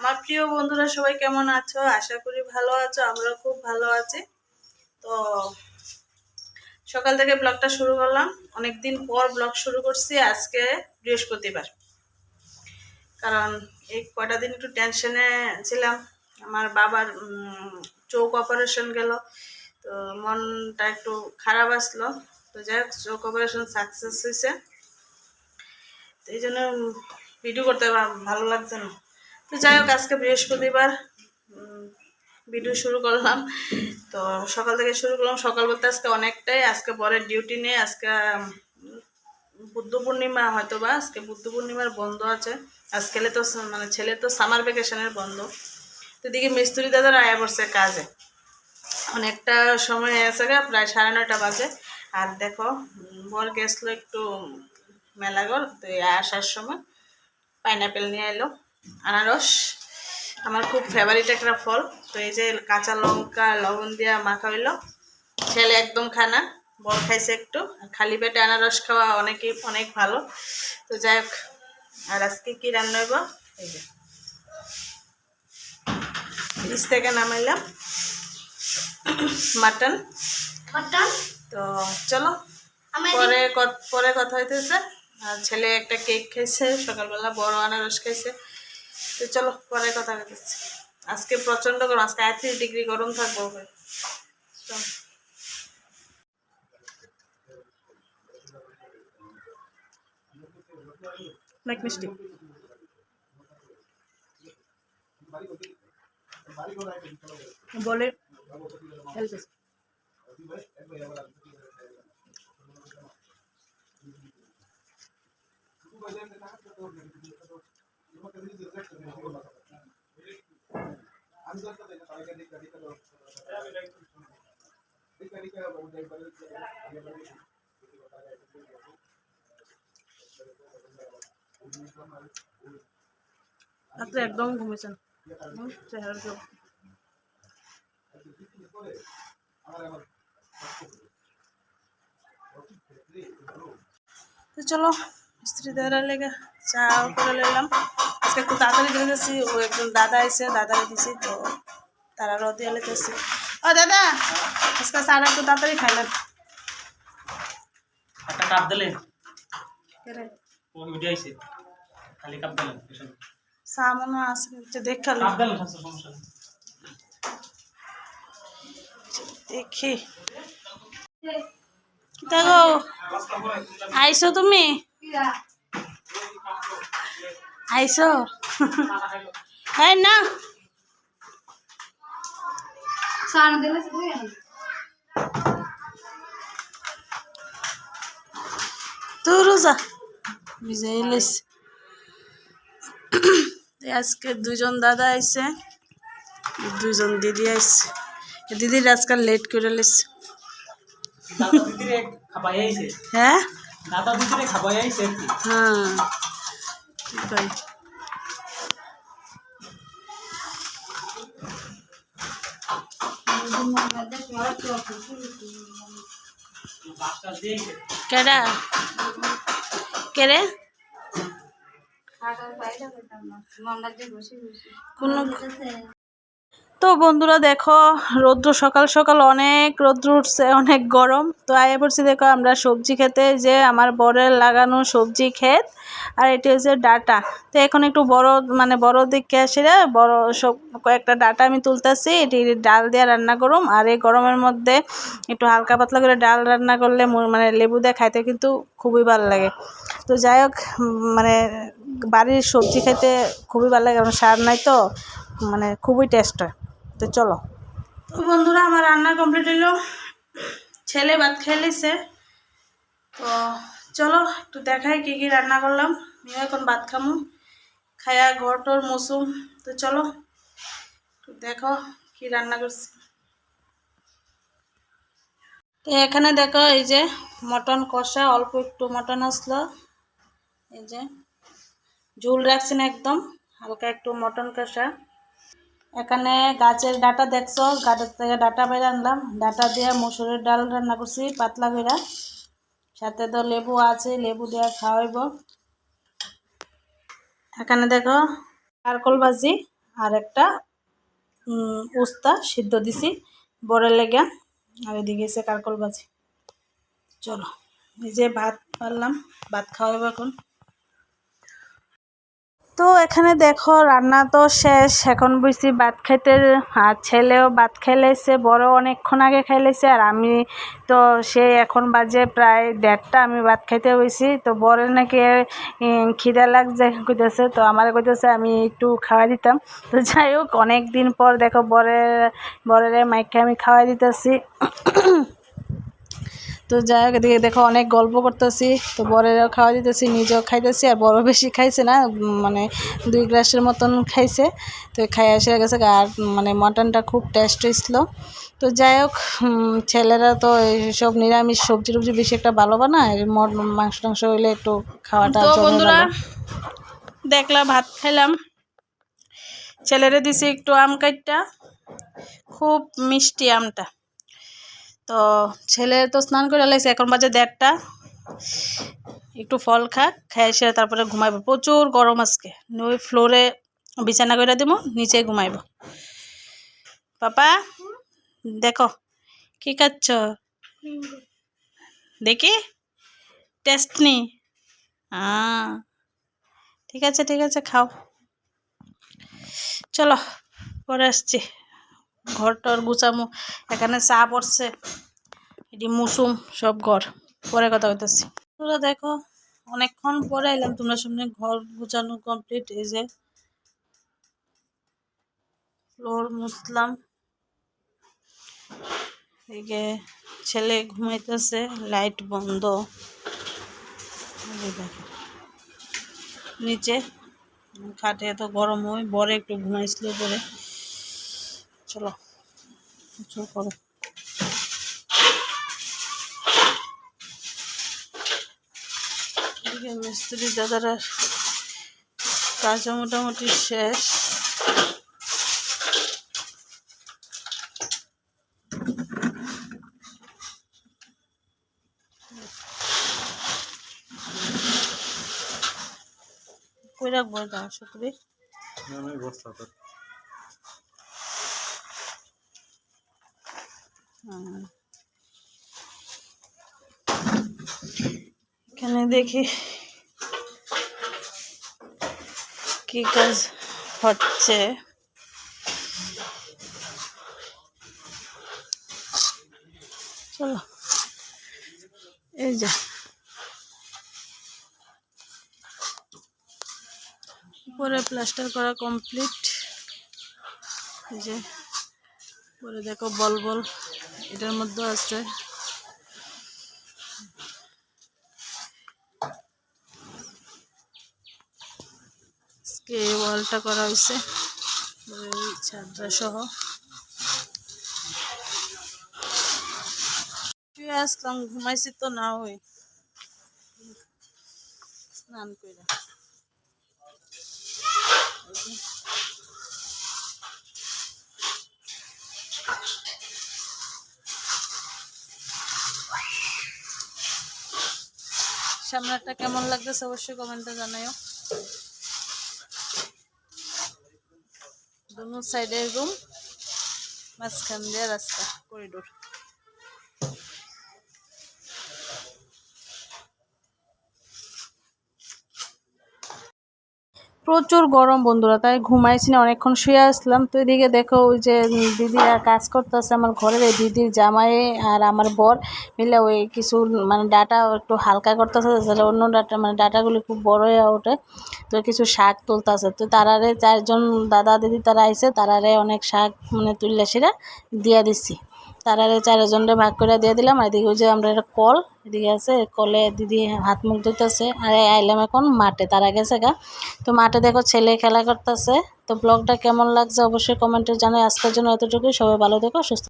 আমার প্রিয় বন্ধুরা, সবাই কেমন আছো? আশা করি ভালো আছো আমরা খুব ভালো আছি। তো সকাল থেকে ব্লগটা শুরু করলাম। অনেক দিন পর ব্লগ শুরু করছি আজকে বৃহস্পতিবার। কারণ এই কটা দিন একটু টেনশনে ছিলাম। আমার বাবার চোখ অপারেশন গেল, তো মনটা একটু খারাপ আসলো। তো যাই হোক, চোখ অপারেশন সাকসেস হয়েছে তো এই জন্য ভিডিও করতে ভালো লাগছে না। তো যাই হোক আজকে বৃহস্পতিবার ভিডিও শুরু করলাম। তো সকাল থেকে শুরু করলাম। সকাল বলতে আজকে অনেকটাই আজকে পরের ডিউটি নেই আজকে বুদ্ধ পূর্ণিমা হয়তো বা আজকে বুদ্ধ পূর্ণিমার বন্ধ আছে। আজকে তো মানে ছেলে তো সামার ভ্যাকেশনের বন্ধ। তো দিকে মিস্ত্রি দাদার আয়া পড়ছে কাজে। অনেকটা সময় গেছে গা, প্রায় সাড়ে নয়টা বাজে। আর দেখো বর গেছিল একটু মেলাগর তো আসার সময় পাইনাপেল নিয়ে এলো। আনারস আমার খুব ফেভারিট একটা ফল। তো এই যে কাঁচা লঙ্কা লবণ দিয়া মাখা হইল। ছেলে একদম খানা বড় খাইছে একটু। খালি পেটে আনারস খাওয়া অনেকই অনেক ভালো। তো যাই হোক আর আজকে কি রান্না হইব? এই যে। ফ্রিজ থেকে নামাইলাম। মাটন। মাটন? তো চলো পরে পরে কথা হইতেছে। আর ছেলে একটা কেক খাইছে সকালবেলা বড় আনারস খাইছে। তো চলো পরে কথা হইতেছে আজকে প্রচণ্ড গরম, আজকে আটত্রিশ ডিগ্রি গরম থাকব ভাই বলে হেল্প রাত্রে একদম ঘুমিয়েছেন হুম, চেহারা চোখ তো চলো স্ত্রী দাদার লেগে চা করে নিলাম আজকে একটু তাড়াতাড়ি দিয়ে গেছি ও একজন দাদা এসে দাদাকে দিছি তো তারা রদি এলেতেছি ও দাদা আজকে চাটা একটু তাড়াতাড়ি খাইলেন। একটা কাপ দিলে? কেরে ও উঠে আইছে খালি কাপ দিলেন চা মনে হয় আছে যে দেখ খালি কাপ দিলেন সমস্যা সমস্যা নেই। দেখি। দেখো আইসো তুমি? আইসো। হ্যাঁ না। তুই বিজয় লিস আজকে দুজন দাদা আইছে দুজন দিদি আইছে। দিদির আজকাল লেট করে লিস হ্যাঁ? হ্যাঁ। আইছে কেডা? কেরে কোনো তো বন্ধুরা দেখো রৌদ্র সকাল সকাল অনেক রৌদ্র উঠছে অনেক গরম। তো আয়া পড়ছি দেখো আমরা সবজি খেতে যে আমার বরের লাগানো সবজি ক্ষেত আর এটি হচ্ছে ডাটা। তো এখন একটু বড় মানে বড় দিকে আসে রে, বড় সব কয়েকটা ডাটা আমি তুলতেছি এটি ডাল দিয়ে রান্না করুম আর এই গরমের মধ্যে একটু হালকা পাতলা করে ডাল রান্না করলে মানে লেবু দিয়ে খাইতে কিন্তু খুবই ভালো লাগে। তো যাই হোক মানে বাড়ির সবজি খেতে খুবই ভালো লাগে কারণ সার নাই তো মানে খুবই টেস্ট হয়। তো চলো। তো বন্ধুরা, আমার রান্না কমপ্লিট হলো ছেলে ভাত খেয়ে লিছে তো চলো, একটু দেখাই কী কী রান্না করলাম। আমিও এখন ভাত খামু। খায়া ঘর টর মুসুম তো চলো, একটু দেখো কি রান্না করছি। তো এখানে দেখো, এই যে মটন কষা, অল্প একটু মটন আসলো। এই যে ঝুল রাখছি না একদম, হালকা একটু মটন কষা। এখানে গাছের ডাটা দেখছ, গাছের থেকে ডাটা বের আনলাম। ডাটা দিয়ে মুসুরের ডাল রান্না করছি, পাতলা করে সাথে তো লেবু আছে, লেবু দিয়ে খাওয়াইব। এখানে দেখো কারকল ভাজি আর একটা উস্তা সিদ্ধ দিছি বড়ের লেগে। আর এদিকে এসে কারকল বাজি চলো, এই যে ভাত পারলাম, ভাত খাওয়াবো এখন। তো এখানে দেখো রান্না তো শেষ। এখন বুঝছি ভাত খাইতে আর ছেলেও ভাত খাইলেছে বড় অনেকক্ষণ আগে খাইলেছে আর আমি তো সে এখন বাজে প্রায় দেড়টা, আমি ভাত খাইতে হয়েছি তো বরের নাকি খিদা লাগছে কইতেছে, তো আমার কইতেছে আমি একটু খাওয়া দিতাম। তো যাই হোক অনেক দিন পর দেখো বরের বরের মাইকে আমি খাওয়াই দিতেছি। তো যাই হোক এদিকে দেখো অনেক গল্প করতেছি। তো বরেরও খাওয়া দিতেছি নিজেও খাইতেছি আর বড় বেশি খাইছে না মানে দুই গ্লাসের মতন খাইছে। তো খাই এসে গেছে আর মানে মটনটা খুব টেস্ট হয়েছিল তো যাই হোক ছেলেরা তো এইসব নিরামিষ সবজি টবজি বেশি একটা ভালো বানায় মট মাংস টাংস হইলে একটু খাওয়াটা বন্ধুরা, দেখলাম ভাত খাইলাম। ছেলেরে দিছি একটু আম কাটটা খুব মিষ্টি আমটা। তো ছেলে তো স্নান করে লাগছে, এখন বাজে দেড়টা। একটু ফল খাক খাই এসে তারপরে ঘুমাইব। প্রচুর গরম আজকে। ওই ফ্লোরে বিছানা করে দিব নিচে ঘুমাইব। পাপা, দেখো, কি খাচ্ছ? দেখি। টেস্ট নি। ঠিক আছে ঠিক আছে, খাও। চলো, পরে আসছি। ঘর টর গুছামো, এখানে চা পড়ছে, এটি মুসুম, সব ঘর। পরে কথা হইতেছি। তোরা দেখো, অনেকক্ষণ পরে এলাম, তোমরা সামনে ঘর গুছানো কমপ্লিট এই যে ফ্লোর এদিকে ছেলে ঘুমাইতেছে লাইট বন্ধ। নিচে খাটে এত গরম হয়, বরে একটু ঘুমাইছিল পরে চলো কিছু করো মিস্ত্রি দাদারা কাজও মোটামুটি শেষ। কই রাখব এটা শুক্রি হুম। এখানে দেখি কি কাজ হচ্ছে। চলো এই যা। উপরে প্লাস্টার করা কমপ্লিট যে। পরে দেখো বল বল এটার মধ্যে আছে। এই ওয়ালটা করা হয়েছে এই ছাদটা সহ। শুয়ে আসলাম, ঘুমাইছি তো না ওই স্নান করে সামনেটা কেমন লাগতেছে অবশ্যই কমেন্টে জানাইও দু সাইডের রুম মাঝখান দিয়ে রাস্তা করিডোর প্রচুর গরম বন্ধুরা, তাই ঘুমাইছি না, অনেকক্ষণ শুয়ে আসলাম। তো এদিকে দেখো ওই যে দিদিরা কাজ করতেছে, আমার ঘরের এই দিদির জামাই আর আমার বর মিলে ওই কিছু মানে ডাটা একটু হালকা করতেছে যাতে অন্য ডাটা মানে ডাটাগুলি খুব বড় হয়ে ওঠে। তো কিছু শাক তুলতেছে, তো তারারে চারজন, দাদা, দিদি তারা আইসে তারারে অনেক শাক মানে তুললে সেটা দিয়া দিছি। তারারে চারজনরে ভাগ করে দিয়ে দিলাম, আর এদিকে যে আমরা একটা কল, এদিকে আছে, কলে দিদি হাত মুখ ধুতেছে আর আইলাম এখন মাঠে, তারা গেছে গা। তো মাঠে দেখো ছেলে খেলা করতেছে, তো ব্লগটা কেমন লাগছে অবশ্যই কমেন্টে জানাই, আজকের জন্য এতটুকুই, সবাই ভালো দেখো সুস্থ